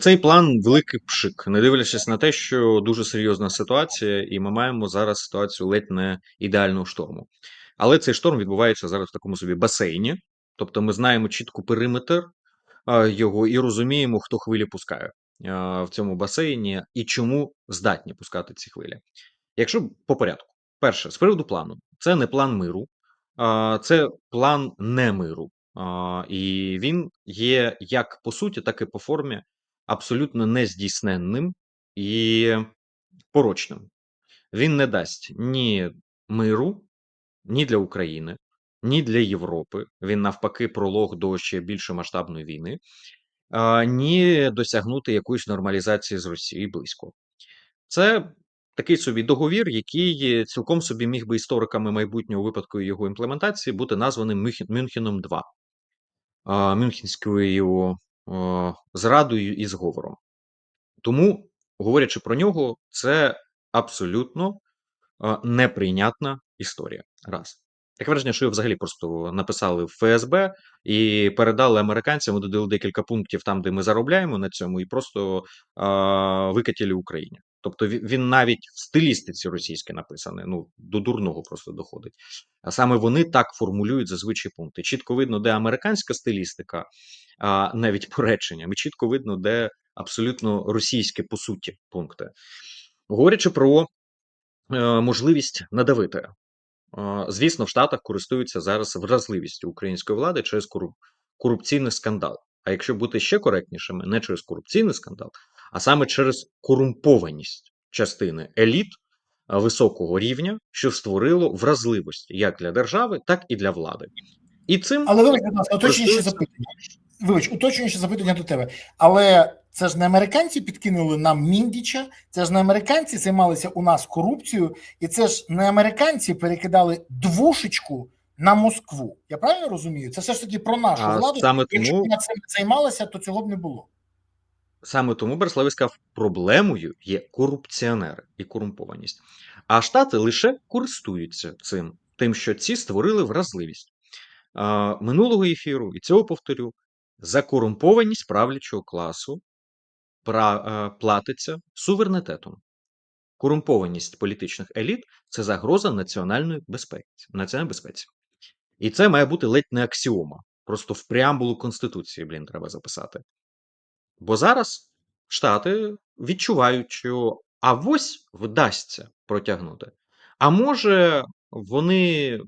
Цей план великий пшик, не дивлячись на те, що дуже серйозна ситуація, і ми маємо зараз ситуацію ледь не ідеального шторму. Але цей шторм відбувається зараз в такому собі басейні, тобто ми знаємо чітко периметр його і розуміємо, хто хвилі пускає в цьому басейні і чому здатні пускати ці хвилі. Якщо по порядку, перше, з приводу плану, це не план миру, це план не миру. І він є як по суті, так і по формі абсолютно нездійсненним і порочним. Він не дасть ні миру, ні для України, ні для Європи. Він навпаки пролог до ще більш масштабної війни, ні досягнути якоїсь нормалізації з Росією близько. Це такий собі договір, який цілком собі міг би істориками майбутнього випадку його імплементації бути названим Мюнхеном 2, а, Мюнхенською зрадою і зговором. Тому, говорячи про нього, це абсолютно неприйнятна історія. Раз. Таке враження, що його взагалі просто написали в ФСБ і передали американцям, додали декілька пунктів там, де ми заробляємо на цьому, і просто викатіли викатили Україні. Тобто він, навіть в стилістиці російській написаний, ну до дурного просто доходить. А саме вони так формулюють зазвичай пункти. Чітко видно, де американська стилістика, а навіть по реченням, і чітко видно, де абсолютно російські по суті пункти. Говорячи про е, можливість надавити. Е, Звісно, в Штатах користуються зараз вразливістю української влади через кору- корупційний скандал. А якщо бути ще коректнішими, не через корупційний скандал, а саме через корумпованість частини еліт високого рівня, що створило вразливості як для держави, так і для влади. І цим Але вибач, будь ласка, уточнююче запитання. Вибач, уточнююче запитання до тебе. Але це ж не американці підкинули нам Міндіча, це ж не американці займалися у нас корупцією, і це ж не американці перекидали двушечку на Москву. Я правильно розумію? Це все ж таки про нашу А владу. саме Якщо б тому вона цим займалася, то цього б не було. Саме тому Берславі сказав, проблемою є корупціонери і корумпованість. А Штати лише користуються цим, тим, що ці створили вразливість. А, минулого ефіру, і цього повторю, за корумпованість правлячого класу а, платиться суверенітетом. Корумпованість політичних еліт це загроза національної безпеки. Національної безпеці. І це має бути ледь не аксіома. Просто в преамбулу Конституції, блін, треба записати. Бо зараз Штати відчувають, що авось вдасться протягнути. А може, вони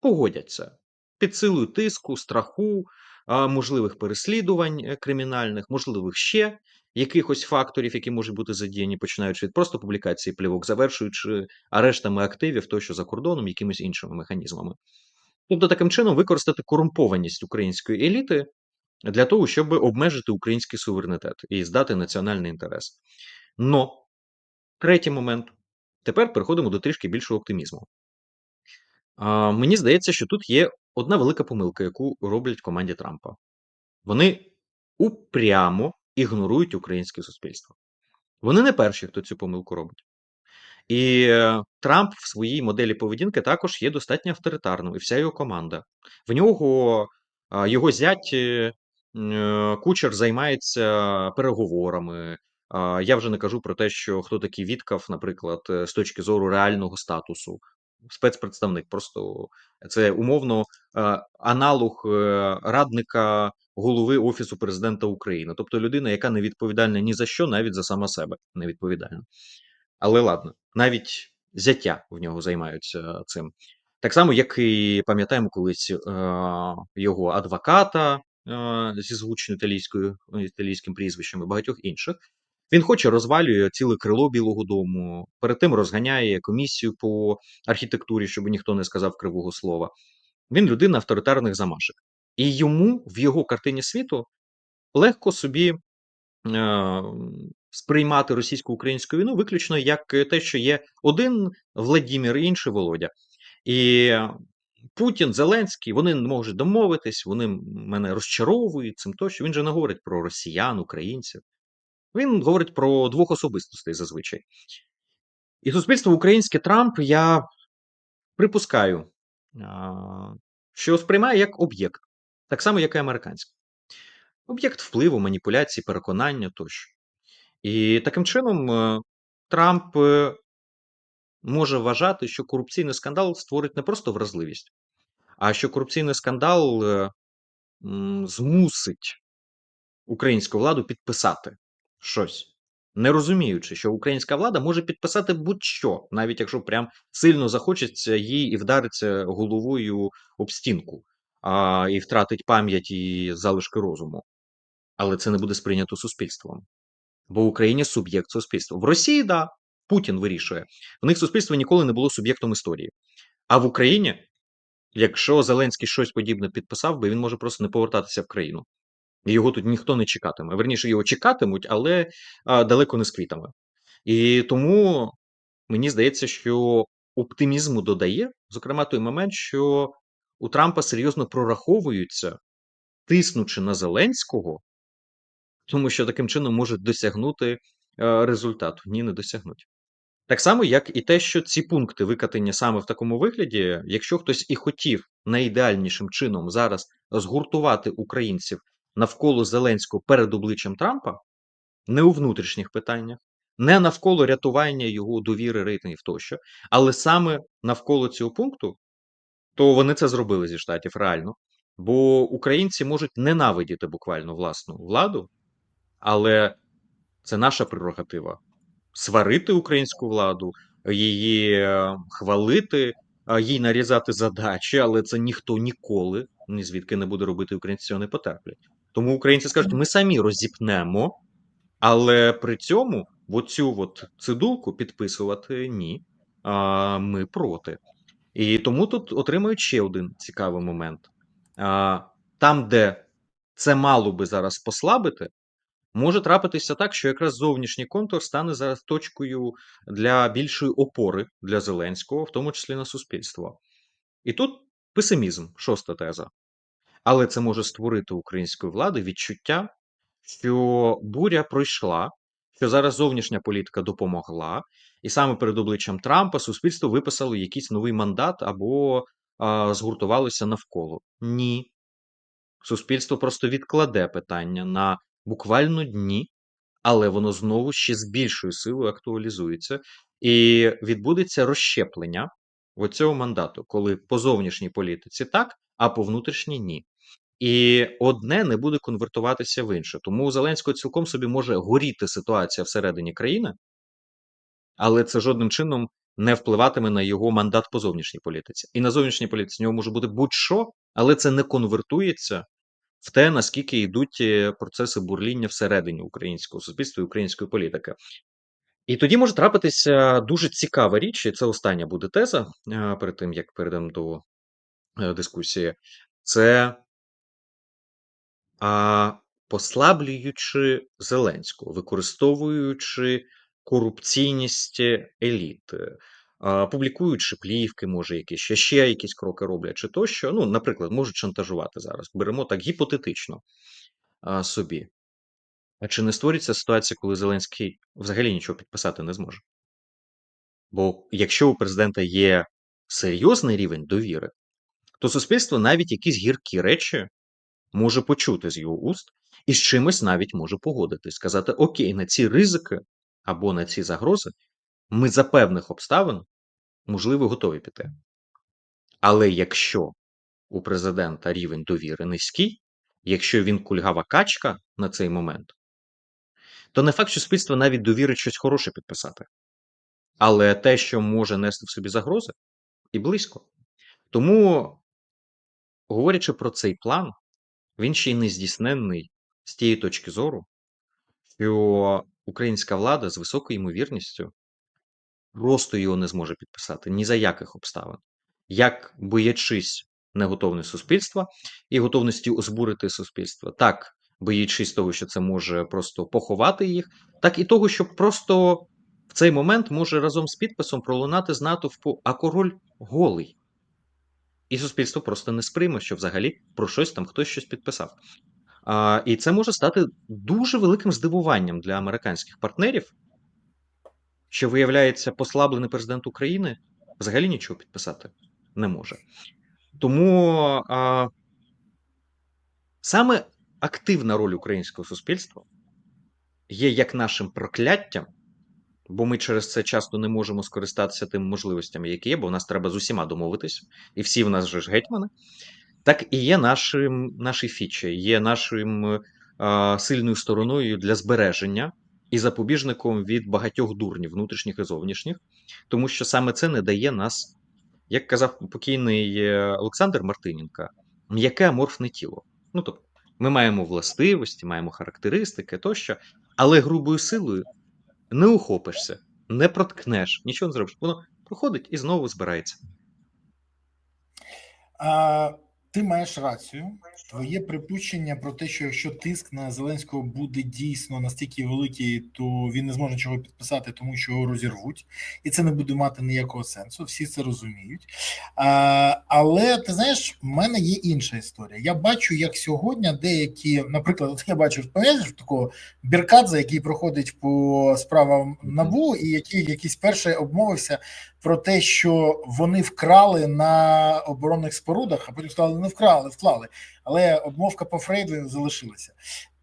погодяться під силою тиску, страху, можливих переслідувань е, кримінальних, можливих ще якихось факторів, які можуть бути задіяні, починаючи від просто публікації плівок, завершуючи арештами активів, тощо за кордоном, якимись іншими механізмами. Тобто, таким чином використати корумпованість української еліти для того, щоб обмежити український суверенітет і здати національний інтерес. Но третій момент. Тепер переходимо до трішки більшого оптимізму. А, мені здається, що тут є одна велика помилка, яку роблять команді Трампа. Вони упрямо ігнорують українське суспільство. Вони не перші, хто цю помилку робить. І е, Трамп в своїй моделі поведінки також є достатньо авторитарним, і вся його команда. В нього його зять е, Кучер займається переговорами. Я вже не кажу про те, що хто такий Віткав, наприклад, е, з точки зору реального статусу. Спецпредставник, просто це умовно е, аналог е, радника голови Офісу президента України, тобто людина, яка не відповідальна ні за що, навіть за сама себе не відповідальна. Але ладно, навіть зяття в нього займаються цим. Так само, як і пам'ятаємо колись е, його адвоката е, зі звучною італійською італійським прізвищем і багатьох інших. Він хоче розвалює ціле крило Білого Дому, перед тим розганяє комісію по архітектурі, щоб ніхто не сказав кривого слова. Він людина авторитарних замашок. І йому в його картині світу легко собі е, сприймати російсько-українську війну виключно як те, що є один Владімір, і інший Володя. І Путін, Зеленський, вони не можуть домовитись, вони мене розчаровують цим тощо. Він же не говорить про росіян, українців. Він говорить про двох особистостей зазвичай. І суспільство українське Трамп, я припускаю, що сприймає як об'єкт, так само, як і американське. об'єкт впливу, маніпуляцій, переконання тощо. І таким чином е, Трамп е, може вважати, що корупційний скандал створить не просто вразливість, а що корупційний скандал змусить українську владу підписати щось, не розуміючи, що українська влада може підписати будь-що, навіть якщо прям сильно захочеться їй і вдариться головою об стінку, а, і втратить пам'ять і залишки розуму. Але це не буде сприйнято суспільством. Бо в Україні суб'єкт суспільства. В Росії, да, Путін вирішує. В них суспільство ніколи не було суб'єктом історії. А в Україні, якщо Зеленський щось подібне підписав би, він може просто не повертатися в країну. І його тут ніхто не чекатиме. Верніше, його чекатимуть, але а, далеко не з квітами. І тому мені здається, що оптимізму додає, зокрема, той момент, що у Трампа серйозно прораховуються, тиснучи на Зеленського, тому що таким чином можуть досягнути е, результату. Ні, не досягнуть. Так само, як і те, що ці пункти викатані саме в такому вигляді, якщо хтось і хотів найідеальнішим чином зараз згуртувати українців навколо Зеленського перед обличчям Трампа, не у внутрішніх питаннях, не навколо рятування його довіри рейтингів тощо, але саме навколо цього пункту, то вони це зробили зі штатів реально. Бо українці можуть ненавидіти буквально власну владу, але це наша прерогатива сварити українську владу, її е, хвалити, їй нарізати задачі, але це ніхто ніколи ні звідки не буде робити українці цього не потерплять. Тому українці скажуть, ми самі розіпнемо, але при цьому оцю от цидулку підписувати ні. А, Ми проти. І тому тут отримують ще один цікавий момент. Там, де це мало би зараз послабити, може трапитися так, що якраз зовнішній контур стане зараз точкою для більшої опори для Зеленського, в тому числі на суспільство. І тут песимізм, шоста теза. Але це може створити української влади відчуття, що буря пройшла, що зараз зовнішня політика допомогла, і саме перед обличчям Трампа суспільство виписало якийсь новий мандат або а, згуртувалося навколо. Ні. Суспільство просто відкладе питання на буквально дні, але воно знову ще з більшою силою актуалізується, і відбудеться розщеплення оцього мандату, коли по зовнішній політиці так, а по внутрішній ні. І одне не буде конвертуватися в інше. Тому у Зеленського цілком собі може горіти ситуація всередині країни, але це жодним чином не впливатиме на його мандат по зовнішній політиці. І на зовнішній політиці в нього може бути будь-що, але це не конвертується в те, наскільки йдуть е, процеси бурління всередині українського суспільства і української політики. І тоді може трапитися дуже цікава річ, і це остання буде теза е, перед тим, як перейдемо до е, дискусії. Це а, послаблюючи Зеленського, використовуючи корупційність еліт, а, публікуючи плівки, може, якісь ще, ще якісь кроки роблять, чи тощо. Ну, наприклад, можуть шантажувати зараз. Беремо так гіпотетично собі. А чи не створиться ситуація, коли Зеленський взагалі нічого підписати не зможе? Бо якщо у президента є серйозний рівень довіри, то суспільство навіть якісь гіркі речі може почути з його уст і з чимось навіть може погодитись, сказати: Окей, на ці ризики або на ці загрози ми за певних обставин, можливо, готові піти. Але якщо у президента рівень довіри низький, якщо він кульгава качка на цей момент, то не факт, що суспільство навіть довірить щось хороше підписати. Але те, що може нести в собі загрози, і близько. Тому, говорячи про цей план, він ще й не здійсненний з тієї точки зору, що українська влада з високою ймовірністю просто його не зможе підписати ні за яких обставин, як боячись неготовності суспільства і готовності озбурити суспільство, так боячись того, що це може просто поховати їх, так і того, що просто в цей момент може разом з підписом пролунати з натовпу, а король голий. І суспільство просто не сприйме, що взагалі про щось там хтось щось підписав. А, І це може стати дуже великим здивуванням для американських партнерів, що виявляється, послаблений президент України взагалі нічого підписати не може. Тому а, саме активна роль українського суспільства є як нашим прокляттям, бо ми через це часто не можемо скористатися тими можливостями, які є, бо в нас треба з усіма домовитись, і всі в нас же ж гетьмани, так і є нашим, наші фічі, є нашим сильною стороною для збереження і запобіжником від багатьох дурнів, внутрішніх і зовнішніх, тому що саме це не дає нас, як казав покійний е, Олександр Мартиненко, м'яке аморфне тіло. Ну тобто, ми маємо властивості, маємо характеристики тощо, але грубою силою не ухопишся, не проткнеш, нічого не зробиш. Воно проходить і знову збирається. А, ти маєш рацію. Твоє припущення про те, що якщо тиск на Зеленського буде дійсно настільки великий, то він не зможе нічого підписати, тому що його розірвуть, і це не буде мати ніякого сенсу. Всі це розуміють. А, але ти знаєш, в мене є інша історія. Я бачу, як сьогодні деякі, наприклад, от я бачу пам'ятаєш такого Біркадзе, який проходить по справам набу, і який якийсь перший обмовився про те, що вони вкрали на оборонних спорудах, а потім сказали, не вкрали, вклали. Але обмовка по Фрейду залишилася.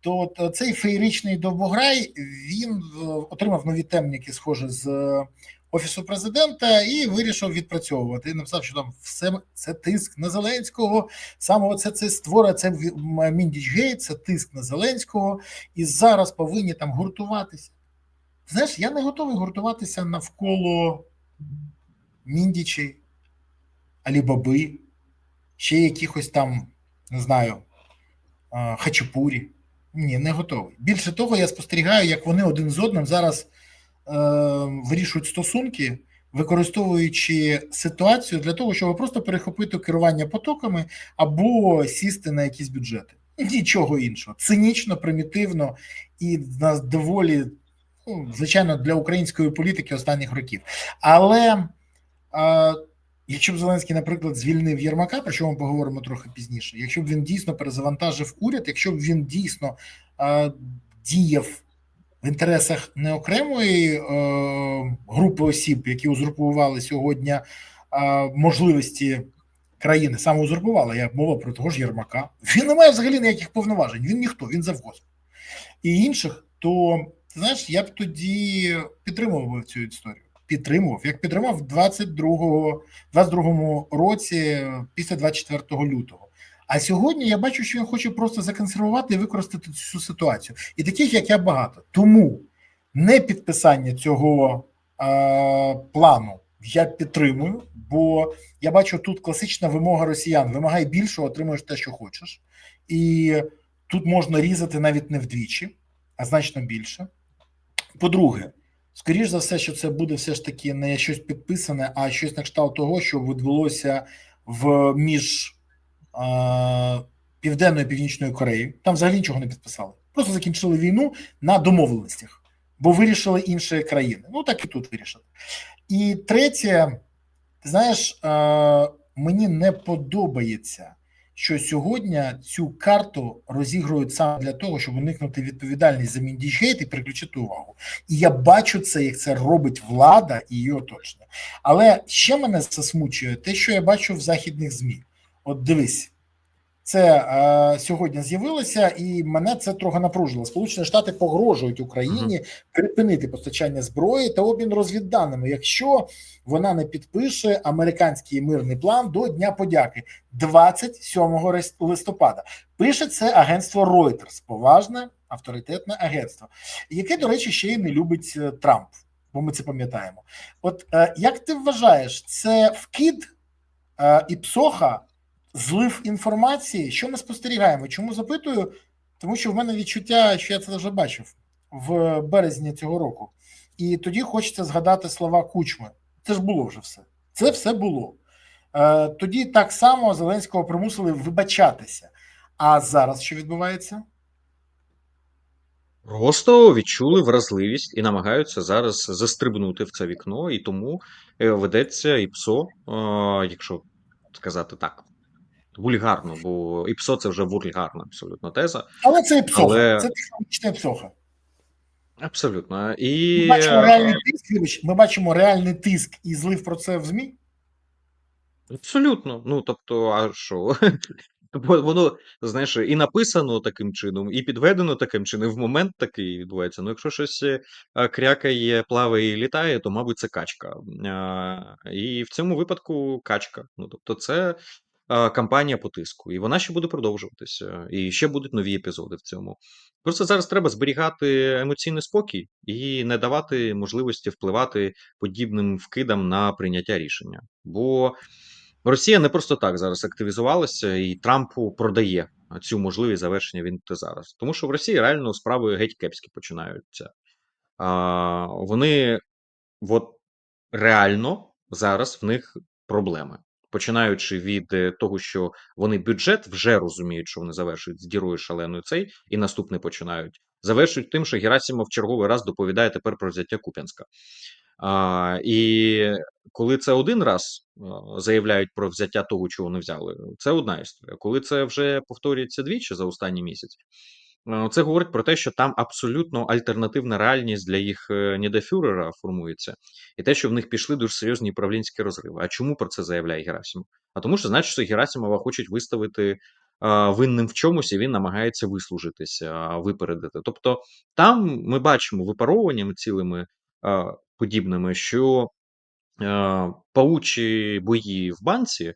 То цей феєричний довбограй він е, отримав нові темніки, схоже, з е, офісу президента, і вирішив відпрацьовувати. І написав, що там все це тиск на Зеленського. Саме оце це створює це Міндіч Гейт, це тиск на Зеленського, і зараз повинні там гуртуватися. Знаєш, я не готовий гуртуватися навколо Міндічі, Алібаби, ще якихось там, не знаю, Хачапурі. Ні, не готовий. Більше того, я спостерігаю, як вони один з одним зараз е, вирішують стосунки, використовуючи ситуацію для того, щоб просто перехопити керування потоками або сісти на якісь бюджети. Нічого іншого. Цинічно, примітивно і доволі, ну, звичайно, для української політики останніх років. Але а, якщо б Зеленський, наприклад, звільнив Єрмака, про що ми поговоримо трохи пізніше, якщо б він дійсно перезавантажив уряд, якщо б він дійсно а, діяв в інтересах не окремої а, групи осіб, які узурпували сьогодні а, можливості країни, саме узурпували, я мова про того ж Єрмака, він не має взагалі ніяких повноважень, він ніхто, він завгосп. І інших, то знаєш, я б тоді підтримував цю історію підтримував, як підтримав в 22 22 році після 24 лютого. А сьогодні я бачу, що він хоче просто законсервувати і використати цю ситуацію. І таких, як я, багато. Тому не підписання цього е, плану я підтримую, бо я бачу тут класична вимога росіян: вимагай більшого, отримуєш те, що хочеш. І тут можна різати навіть не вдвічі, а значно більше. По-друге, Скоріше за все, що це буде все ж таки не щось підписане, а щось на кшталт того, що відбулося в між е, Південною і Північною Кореєю. Там взагалі нічого не підписали. Просто закінчили війну на домовленостях, бо вирішили інші країни. Ну так і тут вирішили. І третє, ти знаєш, е, мені не подобається що сьогодні цю карту розігрують саме для того, щоб уникнути відповідальність за міндічгейт і приключити увагу. І я бачу це, як це робить влада і її оточення. Але ще мене засмучує те, що я бачу в західних змі. От дивись. Це е, сьогодні з'явилося, і мене це трохи напружило. Сполучені Штати погрожують Україні припинити постачання зброї та обмін розвідданими, якщо вона не підпише американський мирний план до Дня подяки 27 листопада. Пише це агентство Reuters, поважне авторитетне агентство, яке, до речі, ще й не любить е, Трамп, бо ми це пам'ятаємо. От е, як ти вважаєш, це вкид е, і псоха? Злив інформації, що ми спостерігаємо? Чому запитую? Тому що в мене відчуття, що я це вже бачив в березні цього року, і тоді хочеться згадати слова кучми. Це ж було вже все. Це все було. Е, тоді так само Зеленського примусили вибачатися. А зараз що відбувається? Просто відчули вразливість і намагаються зараз застрибнути в це вікно, і тому е, ведеться і ПСО, якщо сказати так вульгарно, бо ІПСО це вже вульгарна абсолютно теза. Але це і псоха, Але... це технічна псоха. Абсолютно. І... Ми бачимо реальний тиск, ми бачимо реальний тиск і злив про це в ЗМІ. Абсолютно. Ну тобто, а що? Бо воно, знаєш, і написано таким чином, і підведено таким чином, і в момент такий відбувається. Ну, якщо щось е, крякає, плаває і літає, то, мабуть, це качка. І в цьому випадку качка. Ну, тобто, це кампанія по тиску, і вона ще буде продовжуватися, і ще будуть нові епізоди в цьому. Просто зараз треба зберігати емоційний спокій і не давати можливості впливати подібним вкидам на прийняття рішення. Бо Росія не просто так зараз активізувалася, і Трампу продає цю можливість завершення війни зараз. Тому що в Росії реально справи геть кепські починаються. А, Вони от реально зараз в них проблеми. Починаючи від е, того, що вони бюджет вже розуміють, що вони завершують з дірою шаленою цей, і наступний починають. Завершують тим, що Герасимов черговий раз доповідає тепер про взяття Куп'янська. А, І коли це один раз заявляють про взяття того, чого не взяли, це одна історія. Коли це вже повторюється двічі за останній місяць, це говорить про те, що там абсолютно альтернативна реальність для їх е, недофюрера формується, і те, що в них пішли дуже серйозні управлінські розриви. А чому про це заявляє Герасимов? А тому, що значить, що Герасимова хочуть виставити а, винним в чомусь, і він намагається вислужитися, випередити. Тобто, там ми бачимо випаровуваннями цілими подібними, що е, паучі бої в банці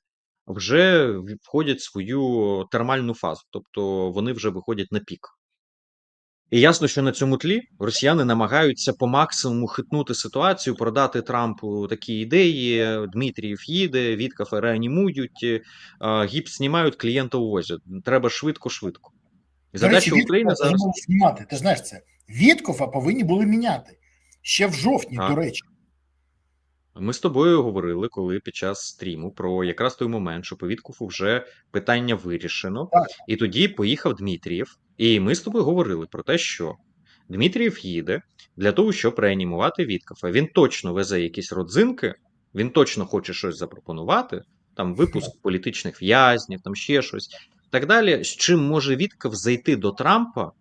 вже входять в свою термальну фазу, тобто вони вже виходять на пік. І ясно, що на цьому тлі росіяни намагаються по максимуму хитнути ситуацію, продати Трампу такі ідеї. Дмитрієв їде, Віткафа реанімують, е, гіпс знімають, клієнта увозять. Треба швидко-швидко. Речі, задача України зараз. знімати. Ти знаєш це. Віткофа повинні були міняти ще в жовтні, Так. до речі. Ми з тобою говорили, коли під час стріму про якраз той момент, що по Віткуфу вже питання вирішено, Так. і тоді поїхав Дмитрієв, і ми з тобою говорили про те, що Дмитрієв їде для того, щоб реанімувати Віткафа. Він точно везе якісь родзинки, він точно хоче щось запропонувати, там випуск політичних в'язнів, там ще щось, так далі. З чим може Віткав зайти до Трампа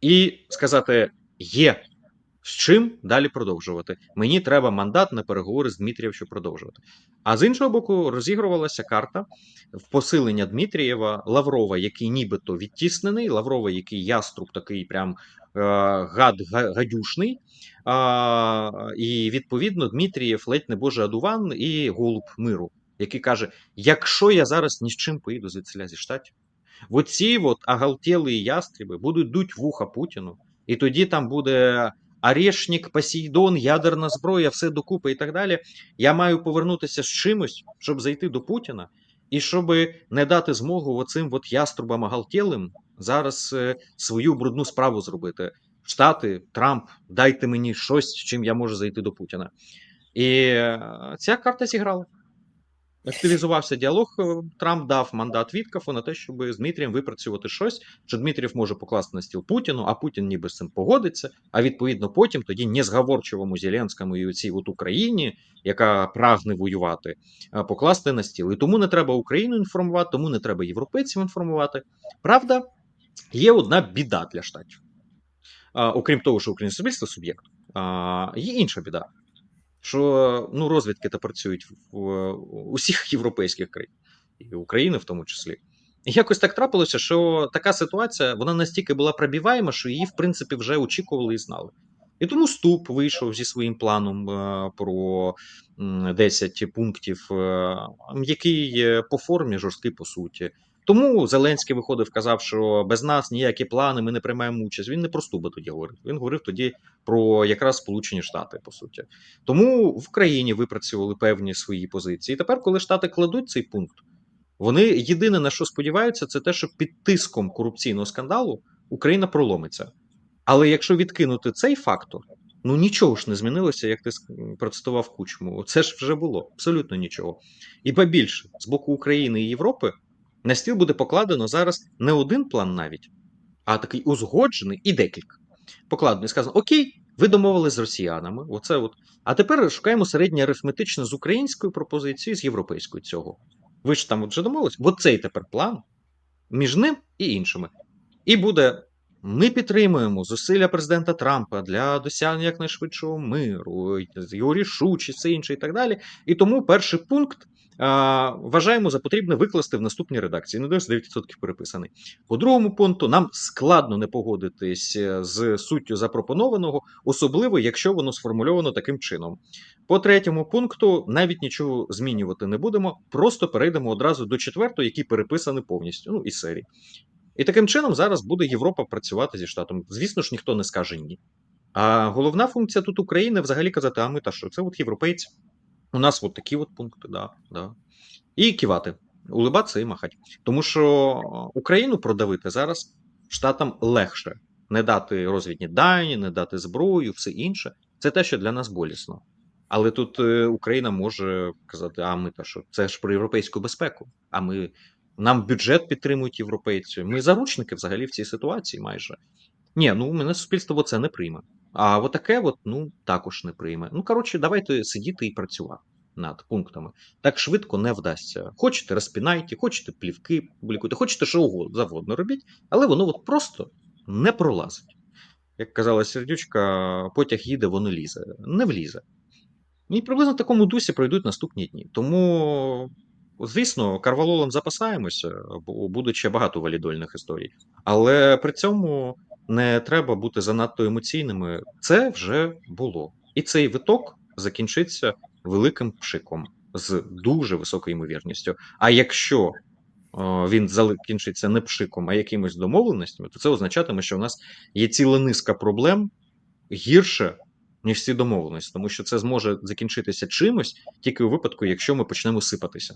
і сказати: є. З чим далі продовжувати? Мені треба мандат на переговори з Дмитрієм, щоб продовжувати. А з іншого боку, розігрувалася карта в посилення Дмитрієва, Лаврова, який нібито відтіснений, Лаврова, який яструб такий прям е, гад гадюшний. І відповідно Дмитрієв ледь не боже адуван і голуб миру, який каже: якщо я зараз ні з чим поїду звідсиля зі штатів, оці от агалтєлі ястреби будуть дуть вуха Путіну, і тоді там буде Орешник, Посейдон, ядерна зброя, все докупи і так далі. Я маю повернутися з чимось, щоб зайти до Путіна, і щоб не дати змогу оцим от яструбам оголтілим зараз е, свою брудну справу зробити. Штати, Трамп, дайте мені щось, чим я можу зайти до Путіна. І е, ця карта зіграла. Активізувався діалог. е, Трамп дав мандат Віткафу на те, щоб з Дмитрієм випрацювати щось, що Дмитрієв може покласти на стіл Путіну, а Путін ніби з цим погодиться. А відповідно потім тоді незговорчивому Зеленському і цій от Україні, яка прагне воювати, е, покласти на стіл. І тому не треба Україну інформувати, тому не треба європейців інформувати. Правда, є одна біда для штатів. Окрім того, що українське суспільство суб'єкт, є інша біда що ну, розвідки та працюють в, усіх європейських країн, і України в тому числі. І якось так трапилося, що така ситуація вона настільки була пробиваєма, що її, в принципі, вже очікували і знали. І тому Ступ вийшов зі своїм планом е, про м, 10 пунктів, е, який е, по формі жорсткий по суті. Тому Зеленський виходив, казав, що без нас ніякі плани, ми не приймаємо участь. Він не про Стуба тоді говорив. Він говорив тоді про якраз Сполучені Штати, по суті. Тому в країні випрацювали певні свої позиції. Тепер, коли Штати кладуть цей пункт, вони єдине на що сподіваються, це те, що під тиском корупційного скандалу Україна проломиться. Але якщо відкинути цей фактор, ну нічого ж не змінилося, як ти процитував кучму. Це ж вже було абсолютно нічого. І більше з боку України і Європи на стіл буде покладено зараз не один план навіть, а такий узгоджений і декілька. Покладено і сказано: Окей, ви домовились з росіянами. Оце от. А тепер шукаємо середнє арифметичне з українською пропозицією, з європейською цього. Ви ж там от вже домовились? Бо цей тепер план між ним і іншими. І буде Ми підтримуємо зусилля президента Трампа для досягнення якнайшвидшого миру, його рішучість, все інше і так далі. І тому перший пункт а, вважаємо за потрібне викласти в наступній редакції. Не 99% переписаний. По другому пункту нам складно не погодитись е, з суттю запропонованого, особливо якщо воно сформульовано таким чином. По третьому пункту навіть нічого змінювати не будемо, просто перейдемо одразу до четвертого, який переписаний повністю. Ну із серії. І таким чином зараз буде Європа працювати зі штатом. Звісно ж, ніхто не скаже ні. А головна функція тут України взагалі казати: а ми та що? Це от європейці. У нас от такі от пункти, да, да. І кивати, улибатися і махати. Тому що Україну продавити зараз штатам легше не дати розвідні дані, не дати зброю, все інше. Це те, що для нас болісно. Але тут е, Україна може казати: а ми та що? Це ж про європейську безпеку. А ми нам бюджет підтримують європейці. Ми заручники взагалі в цій ситуації майже. Ні, ну мене суспільство це не прийме. А от таке от, ну також не прийме. Ну коротше, давайте сидіти і працювати над пунктами. Так швидко не вдасться. Хочете, розпінайте, хочете плівки публікуйте, хочете що угодно завгодно робіть, але воно от просто не пролазить. Як казала сердючка, потяг їде, воно лізе. Не влізе. І приблизно в такому дусі пройдуть наступні дні. Тому, звісно, карвалолом запасаємося, буде ще багато валідольних історій. Але при цьому не треба бути занадто емоційними. Це вже було. І цей виток закінчиться великим пшиком з дуже високою ймовірністю. А якщо він закінчиться не пшиком, а якимось домовленостями, то це означатиме, що в нас є ціла низка проблем гірше, ніж ці домовленості, тому що це зможе закінчитися чимось тільки у випадку, якщо ми почнемо сипатися.